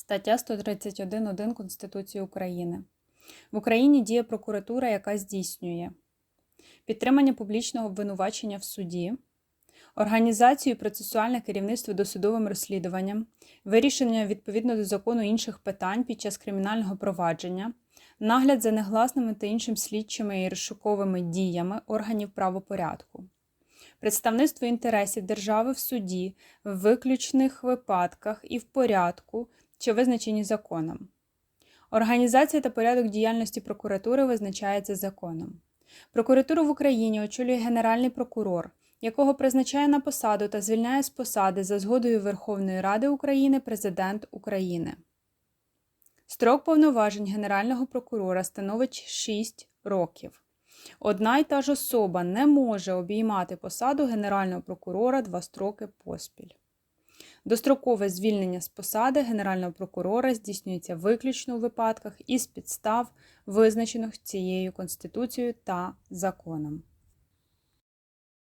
Стаття 131.1 Конституції України. В Україні діє прокуратура, яка здійснює підтримання публічного обвинувачення в суді, організацію процесуальне керівництво досудовим розслідуванням, вирішення відповідно до закону інших питань під час кримінального провадження, нагляд за негласними та іншими слідчими і розшуковими діями органів правопорядку. Представництво інтересів держави в суді в виключних випадках і в порядку, що визначені законом. Організація та порядок діяльності прокуратури визначається законом. Прокуратуру в Україні очолює Генеральний прокурор, якого призначає на посаду та звільняє з посади за згодою Верховної Ради України Президент України. Строк повноважень Генерального прокурора становить 6 років. Одна й та ж особа не може обіймати посаду Генерального прокурора два строки поспіль. Дострокове звільнення з посади Генерального прокурора здійснюється виключно у випадках із підстав, визначених цією Конституцією та законом.